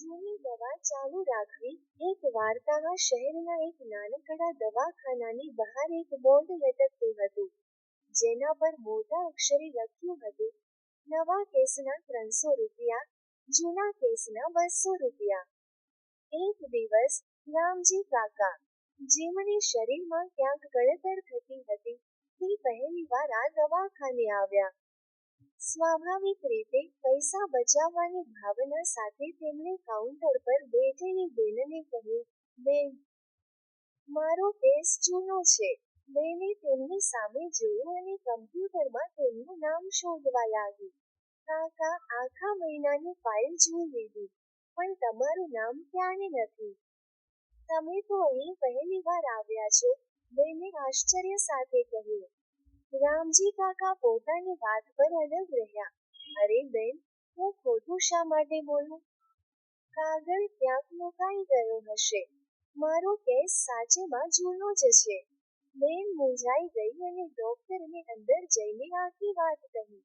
જૂની દવા ચાલુ રાખવી એક વાર્તામાં શહેરના એક નાનકડા દવાખાનાની બહાર એક બોર્ડ લટકતું હતું, જેના પર મોટા અક્ષરે લખ્યું હતું, નવા કેસના ત્રણસો રૂપિયા, જૂના કેસના બસો રૂપિયા. એક દિવસ રામજી કાકા જેમને શરીરમાં ક્યાંક કળતર થતી હતી, તે પહેલી વાર આ દવાખાને આવ્યા. સ્વાભાવિક રીતે પૈસા બચાવવાની ભાવના સાથે તેમણે કાઉન્ટર પર બેઠેલી બેનને કહ્યું, બેન, મારો કેસ જૂનો છે. બેને તેમની સામે જોયું અને કમ્પ્યુટરમાં તેમનું નામ શોધવા લાગી કાકા આખા મહિનાની ફાઇલ જોઈ લીધી, પણ તમારું નામ ક્યાંય નથી? તમે તો અહીં પહેલી વાર આવ્યા છો, બેને આશ્ચર્ય સાથે કહ્યું. રામજી કાકા પોતાની વાત પર અડગ રહ્યા. અરે બેન, હું ખોટું શા માટે બોલું? કાગળ ક્યાંક મુકાઈ ગયો હશે. મારો કેસ સાચેમાં જૂનો જ છે. બેન મૂંઝાઈ ગઈ અને ડોક્ટરને અંદર જઈને આખી વાત કહી.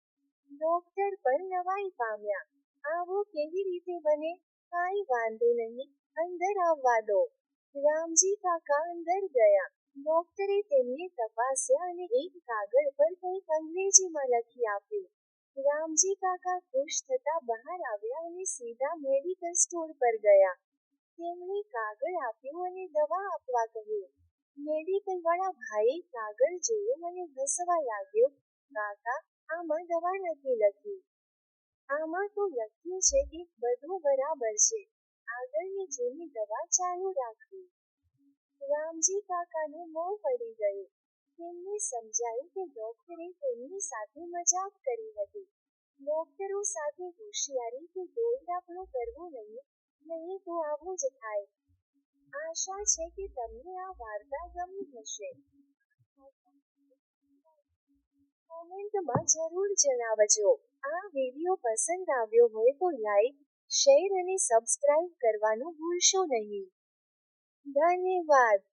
ડોક્ટર પણ નવાઈ પામ્યા. આવું કેવી રીતે બને? કાંઈ વાંધો નહીં. અંદર આવવા દો. રામજી કાકા અંદર ગયા. ડોક્ટરે તેમને તપાસ્યા અને એક કાગળ પર કંઈક અંગ્રેજીમાં લખી આપ્યું રામજી કાકા ખુશ થતા બહાર આવ્યા અને સીધા મેડિકલ સ્ટોર પર ગયા તેમણે કાગળ આપ્યું અને દવા આપવા કહ્યું મેડિકલ વાળા ભાઈએ કાગળ જોયું અને હસવા લાગ્યો કાકા આમાં દવા નથી લખી આમાં તો લખ્યું છે કે બધું બરાબર છે આગળની જૂની દવા ચાલુ રાખવી રામજી કાકાને મોં પડી ગયું. તેમને સમજાયું કે ડોક્ટરે તેમની સાથે મજાક કરી હતી. ડોક્ટરો સાથે હોશિયારી કે દોરડાપણું કરવો નહીં નહીં તો આવું જ થાય. આશા છે કે તમને આ વાર્તા ગમી હશે. કોમેન્ટમાં જરૂર જણાવજો. આ વિડિયો પસંદ આવ્યો હોય તો લાઈક, શેર અને સબસ્ક્રાઇબ કરવાનું ભૂલશો નહીં. ધન્યવાદ.